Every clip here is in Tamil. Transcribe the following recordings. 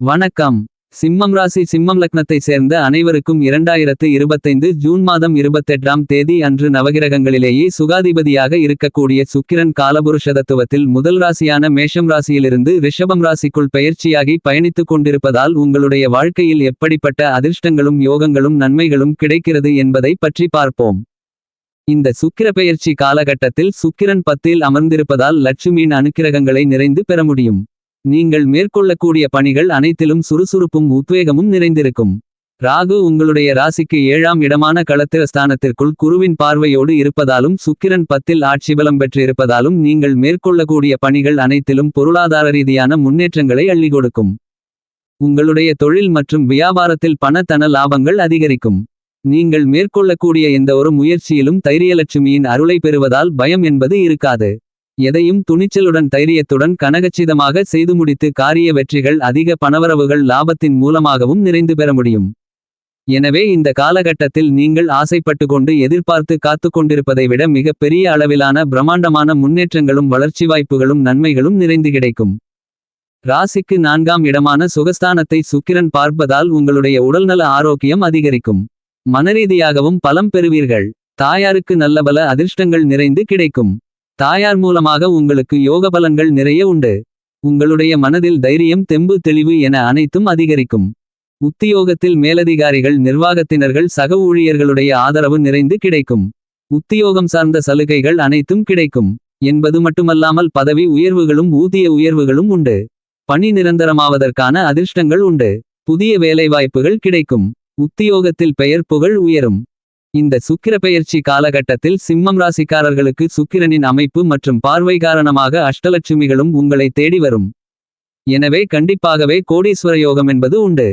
வணக்கம். சிம்மம் ராசி சிம்மம் லக்னத்தை சேர்ந்த அனைவருக்கும் இரண்டாயிரத்து இருபத்தைந்து ஜூன் மாதம் இருபத்தெட்டாம் தேதி அன்று நவகிரகங்களிலேயே சுகாதிபதியாக இருக்கக்கூடிய சுக்கிரன் காலபுருஷதத்துவத்தில் முதல் ராசியான மேஷம் ராசியிலிருந்து ரிஷபம் ராசிக்குள் பெயர்ச்சியாகி பயணித்துக் கொண்டிருப்பதால் உங்களுடைய வாழ்க்கையில் எப்படிப்பட்ட அதிர்ஷ்டங்களும் யோகங்களும் நன்மைகளும் கிடைக்கிறது என்பதை பற்றி பார்ப்போம். இந்த சுக்கிர பெயர்ச்சி காலகட்டத்தில் சுக்கிரன் பத்தில் அமர்ந்திருப்பதால் லட்சுமியின் அனுக்கிரகங்களை நிறைந்து பெற முடியும். நீங்கள் மேற்கொள்ளக்கூடிய பணிகள் அனைத்திலும் சுறுசுறுப்பும் உத்வேகமும் நிறைந்திருக்கும். ராகு உங்களுடைய ராசிக்கு ஏழாம் இடமான களத்திரஸ்தானத்திற்குள் குருவின் பார்வையோடு இருப்பதாலும் சுக்கிரன் பத்தில் ஆட்சி பலம் பெற்றிருப்பதாலும் நீங்கள் மேற்கொள்ளக்கூடிய பணிகள் அனைத்திலும் பொருளாதார ரீதியான முன்னேற்றங்களை அள்ளி கொடுக்கும் உங்களுடைய தொழில் மற்றும் வியாபாரத்தில் பணத்தன லாபங்கள் அதிகரிக்கும். நீங்கள் மேற்கொள்ளக்கூடிய எந்த ஒரு முயற்சியிலும் தைரியலட்சுமியின் அருளை பெறுவதால் பயம் என்பது இருக்காது. எதையும் துணிச்சலுடன் தைரியத்துடன் கனகச்சிதமாக செய்து முடித்து காரிய வெற்றிகள் அதிக பணவரவுகள் லாபத்தின் மூலமாகவும் நிறைந்து பெற முடியும். எனவே இந்த காலகட்டத்தில் நீங்கள் ஆசைப்பட்டு கொண்டு எதிர்பார்த்து காத்து கொண்டிருப்பதை விட மிக பெரிய அளவிலான பிரம்மாண்டமான முன்னேற்றங்களும் வளர்ச்சி வாய்ப்புகளும் நன்மைகளும் நிறைந்து கிடைக்கும். ராசிக்கு நான்காம் இடமான சுகஸ்தானத்தை சுக்கிரன் பார்ப்பதால் உங்களுடைய உடல்நல ஆரோக்கியம் அதிகரிக்கும். மனரீதியாகவும் பலம் பெறுவீர்கள். தாயாருக்கு நல்லபல அதிர்ஷ்டங்கள் நிறைந்து கிடைக்கும். தாயார் மூலமாக உங்களுக்கு யோக பலன்கள் நிறைய உண்டு. உங்களுடைய மனதில் தைரியம் தெம்பு தெளிவு என அனைத்தும் அதிகரிக்கும். உத்தியோகத்தில் மேலதிகாரிகள் நிர்வாகத்தினர்கள் சக ஊழியர்களுடைய ஆதரவு நிறைந்து கிடைக்கும். உத்தியோகம் சார்ந்த சலுகைகள் அனைத்தும் கிடைக்கும். என்பது மட்டுமல்லாமல் பதவி உயர்வுகளும் ஊதிய உயர்வுகளும் உண்டு. பணி நிரந்தரமாவதற்கான அதிர்ஷ்டங்கள் உண்டு. புதிய வேலைவாய்ப்புகள் கிடைக்கும். உத்தியோகத்தில் பெயர் புகழ் உயரும். இந்த சுக்கிர பெயர்ச்சி காலகட்டத்தில் சிம்மம் ராசிக்காரர்களுக்கு சுக்கிரனின் அமைப்பு மற்றும் பார்வை காரணமாக அஷ்டலட்சுமிகளும் உங்களை தேடி வரும். எனவே கண்டிப்பாகவே கோடீஸ்வர யோகம் என்பது உண்டு.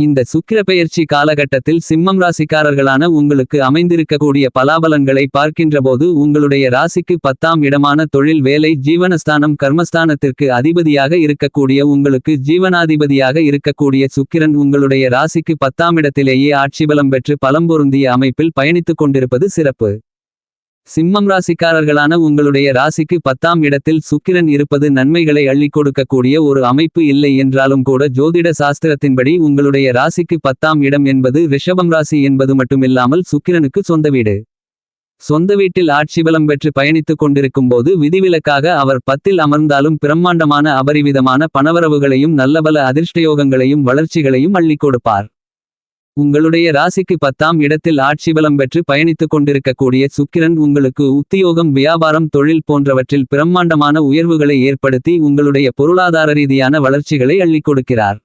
இந்த சுக்கிர பெயர்ச்சி காலகட்டத்தில் சிம்மம் ராசிக்காரர்களான உங்களுக்கு அமைந்திருக்கக்கூடிய பலாபலன்களை பார்க்கின்றபோது உங்களுடைய ராசிக்கு பத்தாம் இடமான தொழில் வேலை ஜீவனஸ்தானம் கர்மஸ்தானத்திற்கு அதிபதியாக இருக்கக்கூடிய உங்களுக்கு ஜீவனாதிபதியாக இருக்கக்கூடிய சுக்கிரன் உங்களுடைய ராசிக்கு பத்தாம் இடத்திலேயே ஆட்சிபலம் பெற்று பலம்பொருந்திய அமைப்பில் பயணித்துக் கொண்டிருப்பது சிறப்பு. சிம்மம் ராசிக்காரர்களான உங்களுடைய ராசிக்கு பத்தாம் இடத்தில் சுக்கிரன் இருப்பது நன்மைகளை அள்ளிக் கொடுக்கக்கூடிய ஒரு அமைப்பு இல்லை என்றாலும் கூட ஜோதிட சாஸ்திரத்தின்படி உங்களுடைய ராசிக்கு பத்தாம் இடம் என்பது ரிஷபம் ராசி என்பது மட்டுமில்லாமல் சுக்கிரனுக்கு சொந்த வீடு. சொந்த வீட்டில் ஆட்சிபலம் பெற்று பயணித்துக் கொண்டிருக்கும் போது விதிவிலக்காக அவர் பத்தில் அமர்ந்தாலும் பிரம்மாண்டமான அபரிவிதமான பணவரவுகளையும் நல்லபல அதிர்ஷ்டயோகங்களையும் வளர்ச்சிகளையும் அள்ளிக் கொடுப்பார். உங்களுடைய ராசிக்கு பத்தாம் இடத்தில் ஆட்சிபலம் பெற்று பயணித்துக் கொண்டிருக்கக்கூடிய சுக்கிரன் உங்களுக்கு உத்தியோகம் வியாபாரம் தொழில் போன்றவற்றில் பிரம்மாண்டமான உயர்வுகளை ஏற்படுத்தி உங்களுடைய பொருளாதார ரீதியான வளர்ச்சிகளை அள்ளிக் கொடுக்கிறார்.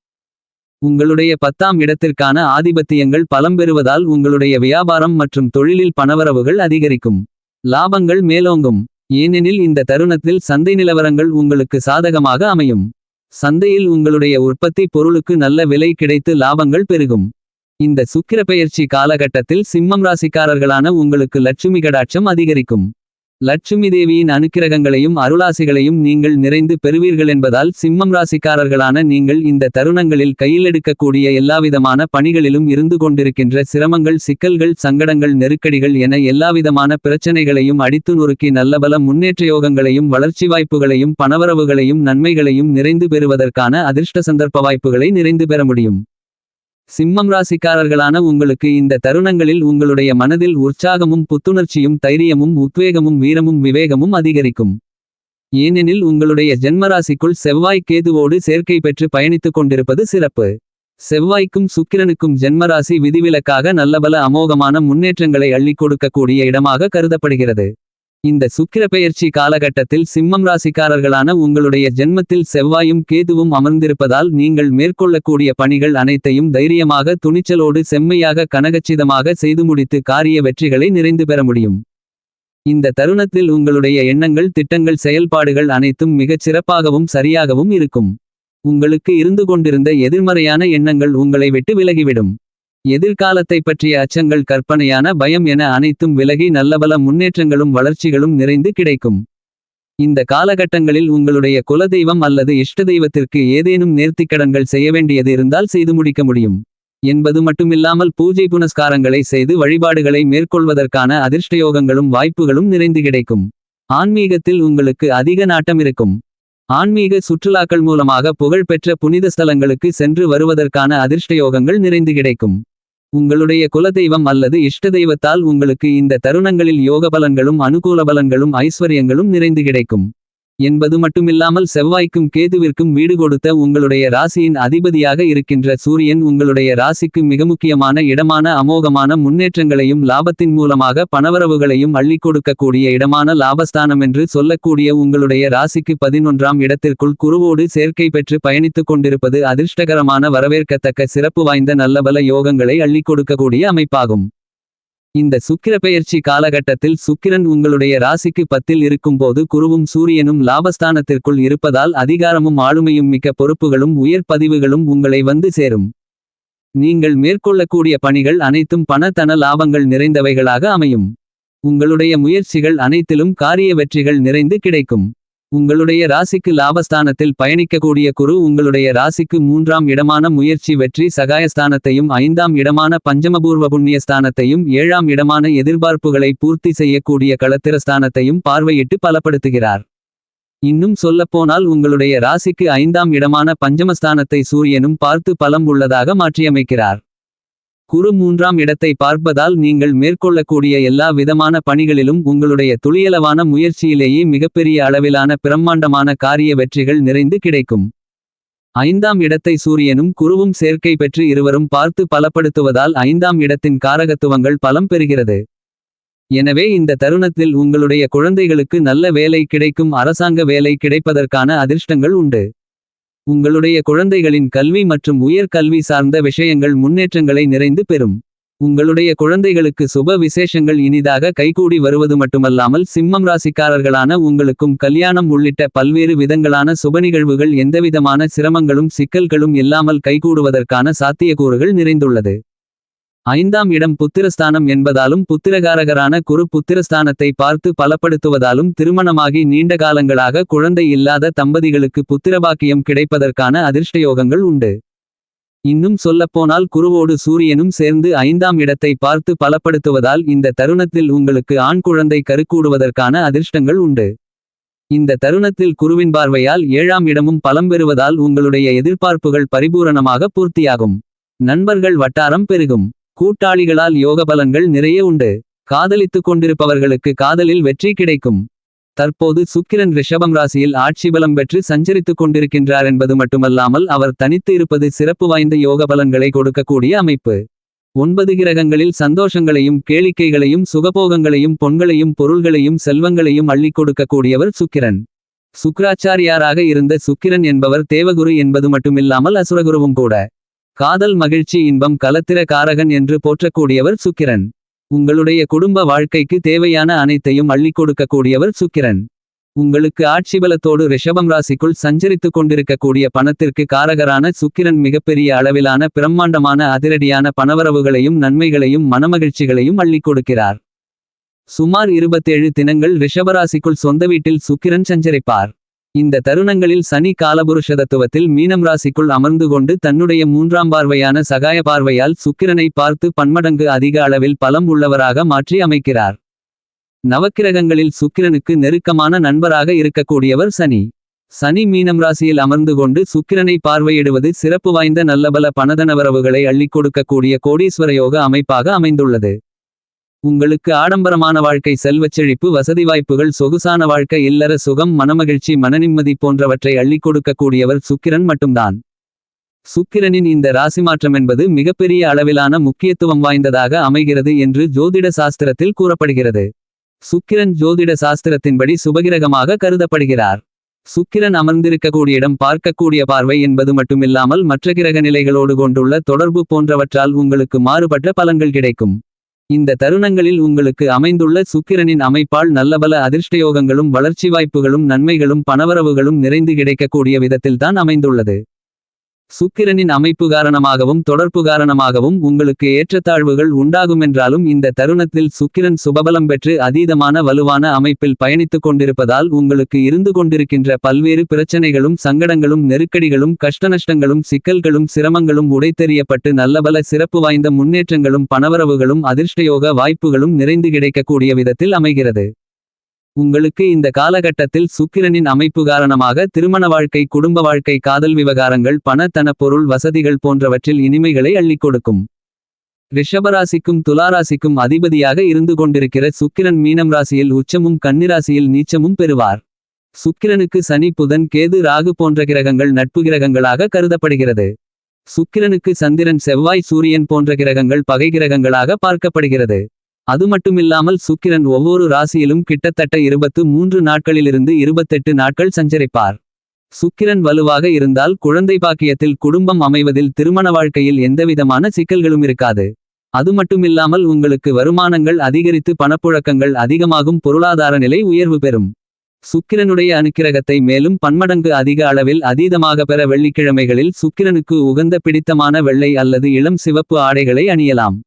உங்களுடைய பத்தாம் இடத்திற்கான ஆதிபத்தியங்கள் பலம் பெறுவதால் உங்களுடைய வியாபாரம் மற்றும் தொழிலில் பணவரவுகள் அதிகரிக்கும். லாபங்கள் மேலோங்கும். ஏனெனில் இந்த தருணத்தில் சந்தை நிலவரங்கள் உங்களுக்கு சாதகமாக அமையும். சந்தையில் உங்களுடைய உற்பத்தி பொருளுக்கு நல்ல விலை கிடைத்து லாபங்கள் பெருகும். இந்த சுக்கிர பெயர்ச்சி காலகட்டத்தில் சிம்மம் ராசிக்காரர்களான உங்களுக்கு லட்சுமி கடாட்சம் அதிகரிக்கும். லட்சுமி தேவியின் அனுக்கிரகங்களையும் அருளாசிகளையும் நீங்கள் நிறைந்து பெறுவீர்கள் என்பதால் சிம்மம் ராசிக்காரர்களான நீங்கள் இந்த தருணங்களில் கையிலெடுக்கக்கூடிய எல்லாவிதமான பணிகளிலும் இருந்து கொண்டிருக்கின்ற சிரமங்கள் சிக்கல்கள் சங்கடங்கள் நெருக்கடிகள் என எல்லாவிதமான பிரச்சனைகளையும் அடித்து நொறுக்கி நல்லபல முன்னேற்ற யோகங்களையும் வளர்ச்சி வாய்ப்புகளையும் பணவரவுகளையும் நன்மைகளையும் நிறைந்து பெறுவதற்கான அதிர்ஷ்ட சந்தர்ப்ப வாய்ப்புகளை நிறைந்து பெற முடியும். சிம்மம் ராசிக்காரர்களான உங்களுக்கு இந்த தருணங்களில் உங்களுடைய மனதில் உற்சாகமும் புத்துணர்ச்சியும் தைரியமும் உத்வேகமும் வீரமும் விவேகமும் அதிகரிக்கும். ஏனெனில் உங்களுடைய ஜென்மராசிக்குள் செவ்வாய் கேதுவோடு சேர்க்கை பெற்று பயணித்துக் கொண்டிருப்பது சிறப்பு. செவ்வாய்க்கும் சுக்கிரனுக்கும் ஜென்மராசி விதிவிலக்காக நல்லபல அமோகமான முன்னேற்றங்களை அள்ளிக் கொடுக்கக்கூடிய இடமாக கருதப்படுகிறது. இந்த சுக்கிர பெயர்ச்சி காலகட்டத்தில் சிம்மம் ராசிக்காரர்களான உங்களுடைய ஜென்மத்தில் செவ்வாயும் கேதுவும் அமர்ந்திருப்பதால் நீங்கள் மேற்கொள்ளக்கூடிய பணிகள் அனைத்தையும் தைரியமாக துணிச்சலோடு செம்மையாக கனகச்சிதமாக செய்து முடித்து காரிய வெற்றிகளை நிறைந்து பெற முடியும். இந்த தருணத்தில் உங்களுடைய எண்ணங்கள் திட்டங்கள் செயல்பாடுகள் அனைத்தும் மிகச் சிறப்பாகவும் சரியாகவும் இருக்கும். உங்களுக்கு இருந்து கொண்டிருந்த எதிர்மறையான எண்ணங்கள் உங்களை விட்டு விலகிவிடும். எதிர்காலத்தை பற்றிய அச்சங்கள் கற்பனையான பயம் என அனைத்தும் விலகி நல்லபல முன்னேற்றங்களும் வளர்ச்சிகளும் நிறைந்து கிடைக்கும். இந்த காலகட்டங்களில் உங்களுடைய குலதெய்வம் அல்லது இஷ்ட தெய்வத்திற்கு ஏதேனும் நேர்த்திக்கடன்கள் செய்ய வேண்டியது இருந்தால் செய்து முடிக்க முடியும். என்பது மட்டுமில்லாமல் பூஜை புனஸ்காரங்களை செய்து வழிபாடுகளை மேற்கொள்வதற்கான அதிர்ஷ்டயோகங்களும் வாய்ப்புகளும் நிறைந்து கிடைக்கும். ஆன்மீகத்தில் உங்களுக்கு அதிக நாட்டம் இருக்கும். ஆன்மீக சுற்றுலாக்கள் மூலமாக புகழ்பெற்ற புனித ஸ்தலங்களுக்கு சென்று வருவதற்கான அதிர்ஷ்டயோகங்கள் நிறைந்து கிடைக்கும். உங்களுடைய குலதெய்வம் அல்லது இஷ்ட தெய்வத்தால் உங்களுக்கு இந்த தருணங்களில் யோக பலன்களும் அனுகூல பலன்களும் ஐஸ்வர்யங்களும் நிறைந்து கிடைக்கும். என்பது மட்டுமில்லாமல் செவ்வாய்க்கும் கேதுவிற்கும் வீடு கொடுத்த உங்களுடைய ராசியின் அதிபதியாக இருக்கின்ற சூரியன் உங்களுடைய ராசிக்கு மிக முக்கியமான இடமான அமோகமான முன்னேற்றங்களையும் லாபத்தின் மூலமாக பணவரவுகளையும் அள்ளி கொடுக்கக்கூடிய இடமான லாபஸ்தானம் என்று சொல்லக்கூடிய உங்களுடைய ராசிக்கு பதினொன்றாம் இடத்திற்குள் குருவோடு சேர்க்கை பெற்று பயணித்துக் கொண்டிருப்பது அதிர்ஷ்டகரமான வரவேற்கத்தக்க சிறப்பு வாய்ந்த நல்லபல யோகங்களை அள்ளி கொடுக்கக்கூடிய அமைப்பாகும். இந்த சுக்கிர பெயர்ச்சி காலகட்டத்தில் சுக்கிரன் உங்களுடைய ராசிக்கு பத்தில் இருக்கும்போது குருவும் சூரியனும் லாபஸ்தானத்திற்குள் இருப்பதால் அதிகாரமும் ஆளுமையும் மிக்க பொறுப்புகளும் உயர் பதிவுகளும் உங்களை வந்து சேரும். நீங்கள் மேற்கொள்ளக்கூடிய பணிகள் அனைத்தும் பணத்தன லாபங்கள் நிறைந்தவைகளாக அமையும். உங்களுடைய முயற்சிகள் அனைத்திலும் காரிய வெற்றிகள் நிறைந்து கிடைக்கும். உங்களுடைய ராசிக்கு லாபஸ்தானத்தில் பயணிக்கக்கூடிய குரு உங்களுடைய ராசிக்கு மூன்றாம் இடமான முயற்சி வெற்றி சகாயஸ்தானத்தையும் ஐந்தாம் இடமான பஞ்சமபூர்வ புண்ணியஸ்தானத்தையும் ஏழாம் இடமான எதிர்பார்ப்புகளை பூர்த்தி செய்யக்கூடிய களத்திரஸ்தானத்தையும் பார்வையிட்டு பலப்படுத்துகிறார். இன்னும் சொல்லப்போனால் உங்களுடைய ராசிக்கு ஐந்தாம் இடமான பஞ்சமஸ்தானத்தை சூரியனும் பார்த்து பலம் உள்ளதாக மாற்றியமைக்கிறார். குரு மூன்றாம் இடத்தை பார்ப்பதால் நீங்கள் மேற்கொள்ளக்கூடிய எல்லா விதமான பணிகளிலும் உங்களுடைய துளியளவான முயற்சியிலேயே மிகப்பெரிய அளவிலான பிரம்மாண்டமான காரிய வெற்றிகள் நிறைந்து கிடைக்கும். ஐந்தாம் இடத்தை சூரியனும் குருவும் சேர்க்கை பெற்று இருவரும் பார்த்து பலப்படுத்துவதால் ஐந்தாம் இடத்தின் காரகத்துவங்கள் பலம் பெறுகிறது. எனவே இந்த தருணத்தில் உங்களுடைய குழந்தைகளுக்கு நல்ல வேலை கிடைக்கும் அரசாங்க வேலை கிடைப்பதற்கான அதிர்ஷ்டங்கள் உண்டு. உங்களுடைய குழந்தைகளின் கல்வி மற்றும் உயர் கல்வி சார்ந்த விஷயங்கள் முன்னேற்றங்களை நிறைந்து பெறும். உங்களுடைய குழந்தைகளுக்கு சுப விசேஷங்கள் இனிதாக கைகூடி வருவது மட்டுமல்லாமல் சிம்மம் ராசிக்காரர்களான உங்களுக்கும் கல்யாணம் உள்ளிட்ட பல்வேறு விதங்களான சுப நிகழ்வுகள் எந்தவிதமான சிரமங்களும் சிக்கல்களும் இல்லாமல் கைகூடுவதற்கான சாத்தியக்கூறுகள் நிறைந்துள்ளது. ஐந்தாம் இடம் புத்திரஸ்தானம் என்பதாலும் புத்திரகாரகரான குரு புத்திரஸ்தானத்தை பார்த்து பலப்படுத்துவதாலும் திருமணமாகி நீண்ட காலங்களாக குழந்தை இல்லாத தம்பதிகளுக்கு புத்திரபாக்கியம் கிடைப்பதற்கான அதிர்ஷ்டயோகங்கள் உண்டு. இன்னும் சொல்லப்போனால் குருவோடு சூரியனும் சேர்ந்து ஐந்தாம் இடத்தை பார்த்து பலப்படுத்துவதால் இந்த தருணத்தில் உங்களுக்கு ஆண் குழந்தை கருக்கூடுவதற்கான அதிர்ஷ்டங்கள் உண்டு. இந்த தருணத்தில் குருவின் பார்வையால் ஏழாம் இடமும் பலம் பெறுவதால் உங்களுடைய எதிர்பார்ப்புகள் பரிபூரணமாக பூர்த்தியாகும். நண்பர்கள் வட்டாரம் பெருகும். கூட்டாளிகளால் யோக பலன்கள் நிறைய உண்டு. காதலித்துக் கொண்டிருப்பவர்களுக்கு காதலில் வெற்றி கிடைக்கும். தற்போது சுக்கிரன் ரிஷபம் ராசியில் ஆட்சி பலம் பெற்று சஞ்சரித்துக் கொண்டிருக்கின்றார் என்பது மட்டுமல்லாமல் அவர் தனித்து இருப்பது சிறப்பு வாய்ந்த யோக பலன்களை கொடுக்கக்கூடிய அமைப்பு. ஒன்பது கிரகங்களில் சந்தோஷங்களையும் கேளிக்கைகளையும் சுகபோகங்களையும் பொன்களையும் பொருள்களையும் செல்வங்களையும் அள்ளிக் கொடுக்கக்கூடியவர் சுக்கிரன். சுக்ராச்சாரியாராக இருந்த சுக்கிரன் என்பவர் தேவகுரு என்பது மட்டுமில்லாமல் அசுரகுருவும் கூட. காதல் மகிழ்ச்சி இன்பம் கலத்திர காரகன் என்று போற்றக்கூடியவர் சுக்கிரன். உங்களுடைய குடும்ப வாழ்க்கைக்கு தேவையான அனைத்தையும் அள்ளிக் கொடுக்கக்கூடியவர் சுக்கிரன். உங்களுக்கு ஆட்சிபலத்தோடு ரிஷபம் ராசிக்குள் சஞ்சரித்துக் கொண்டிருக்கக்கூடிய பணத்திற்கு காரகரான சுக்கிரன் மிகப்பெரிய அளவிலான பிரம்மாண்டமான அதிரடியான பணவரவுகளையும் நன்மைகளையும் மனமகிழ்ச்சிகளையும் அள்ளிக் கொடுக்கிறார். சுமார் இருபத்தேழு தினங்கள் ரிஷபராசிக்குள் சொந்த வீட்டில் சுக்கிரன் சஞ்சரிப்பார். இந்த தருணங்களில் சனி காலபுருஷதத்துவத்தில் மீனம் ராசிக்குள் அமர்ந்து கொண்டு தன்னுடைய மூன்றாம் பார்வையான சகாய பார்வையால் சுக்கிரனை பார்த்து பன்மடங்கு அதிக அளவில் பலம் உள்ளவராக மாற்றி அமைக்கிறார். நவக்கிரகங்களில் சுக்கிரனுக்கு நெருக்கமான நண்பராக இருக்கக்கூடியவர் சனி. சனி மீனம் ராசியில் அமர்ந்து கொண்டு சுக்கிரனை பார்வையிடுவது சிறப்பு வாய்ந்த நல்லபல பணதனவரவுகளை அள்ளிக் கொடுக்கக்கூடிய கோடீஸ்வர யோக அமைப்பாக அமைந்துள்ளது. உங்களுக்கு ஆடம்பரமான வாழ்க்கை செல்வச்செழிப்பு வசதி வாய்ப்புகள் சொகுசான வாழ்க்கை இல்லற சுகம் மனமகிழ்ச்சி மனநிம்மதி போன்றவற்றை அள்ளிக் கொடுக்கக்கூடியவர் சுக்கிரன் மட்டும்தான். சுக்கிரனின் இந்த ராசி மாற்றம் என்பது மிகப்பெரிய அளவிலான முக்கியத்துவம் வாய்ந்ததாக அமைகிறது என்று ஜோதிட சாஸ்திரத்தில் கூறப்படுகிறது. சுக்கிரன் ஜோதிட சாஸ்திரத்தின்படி சுபகிரகமாக கருதப்படுகிறார். சுக்கிரன் அமர்ந்திருக்கக்கூடிய இடம் பார்க்கக்கூடிய பார்வை என்பது மட்டுமில்லாமல் மற்ற கிரக நிலைகளோடு கொண்டுள்ள தொடர்பு போன்றவற்றால் உங்களுக்கு மாறுபட்ட பலன்கள் கிடைக்கும். இந்த தருணங்களில் உங்களுக்கு அமைந்துள்ள சுக்கிரனின் அமைப்பால் நல்லபல அதிர்ஷ்டயோகங்களும் வளர்ச்சி வாய்ப்புகளும் நன்மைகளும் பணவரவுகளும் நிறைந்து கிடைக்கக்கூடிய விதத்தில்தான் அமைந்துள்ளது. சுக்கிரனின் அமைப்பு காரணமாகவும் தொடர்பு காரணமாகவும் உங்களுக்கு ஏற்றத்தாழ்வுகள் உண்டாகுமென்றாலும் இந்த தருணத்தில் சுக்கிரன் சுபபலம் பெற்று அதீதமான வலுவான அமைப்பில் பயணித்துக் கொண்டிருப்பதால் உங்களுக்கு இருந்து கொண்டிருக்கின்ற பல்வேறு பிரச்சனைகளும் சங்கடங்களும் நெருக்கடிகளும் கஷ்டநஷ்டங்களும் சிக்கல்களும் சிரமங்களும் உடைத்தெறியப்பட்டு நல்லபல சிறப்பு வாய்ந்த முன்னேற்றங்களும் பணவரவுகளும் அதிர்ஷ்டயோக வாய்ப்புகளும் நிறைந்து கிடைக்கக்கூடிய விதத்தில் அமைகிறது. உங்களுக்கு இந்த காலகட்டத்தில் சுக்கிரனின் அமைப்பு காரணமாக திருமண வாழ்க்கை குடும்ப வாழ்க்கை காதல் விவகாரங்கள் பண தன பொருள் வசதிகள் போன்றவற்றில் இனிமைகளை அள்ளிக் கொடுக்கும். ரிஷபராசிக்கும் துலாராசிக்கும் அதிபதியாக இருந்து கொண்டிருக்கிற சுக்கிரன் மீனம் ராசியில் உச்சமும் கன்னிராசியில் நீச்சமும் பெறுவார். சுக்கிரனுக்கு சனி புதன் கேது ராகு போன்ற கிரகங்கள் நட்பு கிரகங்களாக கருதப்படுகிறது. சுக்கிரனுக்கு சந்திரன் செவ்வாய் சூரியன் போன்ற கிரகங்கள் பகை கிரகங்களாக பார்க்கப்படுகிறது. அது மட்டுமில்லாமல் சுக்கிரன் ஒவ்வொரு ராசியிலும் கிட்டத்தட்ட இருபத்து மூன்று நாட்களிலிருந்து இருபத்தெட்டு நாட்கள் சஞ்சரிப்பார். சுக்கிரன் வலுவாக இருந்தால் குழந்தை பாக்கியத்தில் குடும்பம் அமைவதில் திருமண வாழ்க்கையில் எந்தவிதமான சிக்கல்களும் இருக்காது. அது மட்டுமில்லாமல் உங்களுக்கு வருமானங்கள் அதிகரித்து பணப்புழக்கங்கள் அதிகமாகும் பொருளாதார நிலை உயர்வு பெறும். சுக்கிரனுடைய அனுக்கிரகத்தை மேலும் பன்மடங்கு அதிக அளவில் அதீதமாக பெற வெள்ளிக்கிழமைகளில் சுக்கிரனுக்கு உகந்த பிடித்தமான வெள்ளை அல்லது இளம் சிவப்பு ஆடைகளை அணியலாம்.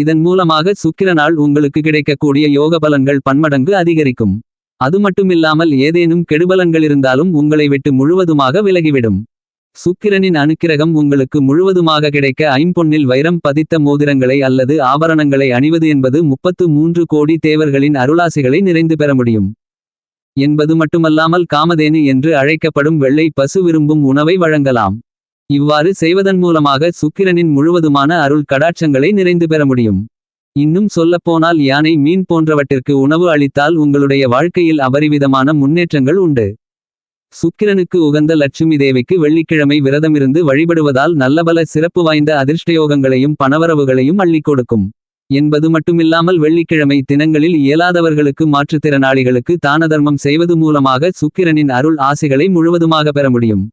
இதன் மூலமாக சுக்கிரனால் உங்களுக்கு கிடைக்கக்கூடிய யோக பலன்கள் பன்மடங்கு அதிகரிக்கும். அது மட்டுமில்லாமல் ஏதேனும் கெடுபலன்களிருந்தாலும் உங்களை விட்டு முழுவதுமாக விலகிவிடும். சுக்கிரனின் அனுக்கிரகம் உங்களுக்கு முழுவதுமாக கிடைக்க ஐம்பொன்னில் வைரம் பதித்த மோதிரங்களை அல்லது ஆபரணங்களை அணிவது என்பது முப்பத்து மூன்று கோடி தேவர்களின் அருளாசிகளை நிறைந்து பெற முடியும். என்பது மட்டுமல்லாமல் காமதேனு என்று அழைக்கப்படும் வெள்ளை பசு விரும்பும் உணவை வழங்கலாம். இவ்வாறு செய்வதன் மூலமாக சுக்கிரனின் முழுவதுமான அருள் கடாட்சங்களை நிறைந்து பெற முடியும். இன்னும் சொல்லப்போனால் யானை மீன் போன்றவற்றிற்கு உணவு அளித்தால் உங்களுடைய வாழ்க்கையில் அபரிவிதமான முன்னேற்றங்கள் உண்டு. சுக்கிரனுக்கு உகந்த லட்சுமி தேவிக்கு வெள்ளிக்கிழமை விரதமிருந்து வழிபடுவதால் நல்லபல சிறப்பு வாய்ந்த அதிர்ஷ்டயோகங்களையும் பணவரவுகளையும் அள்ளிக் கொடுக்கும். என்பது மட்டுமில்லாமல் வெள்ளிக்கிழமை தினங்களில் இயலாதவர்களுக்கு மாற்றுத்திறனாளிகளுக்கு தான தர்மம் செய்வது மூலமாக சுக்கிரனின் அருள் ஆசைகளை முழுவதுமாக பெற முடியும்.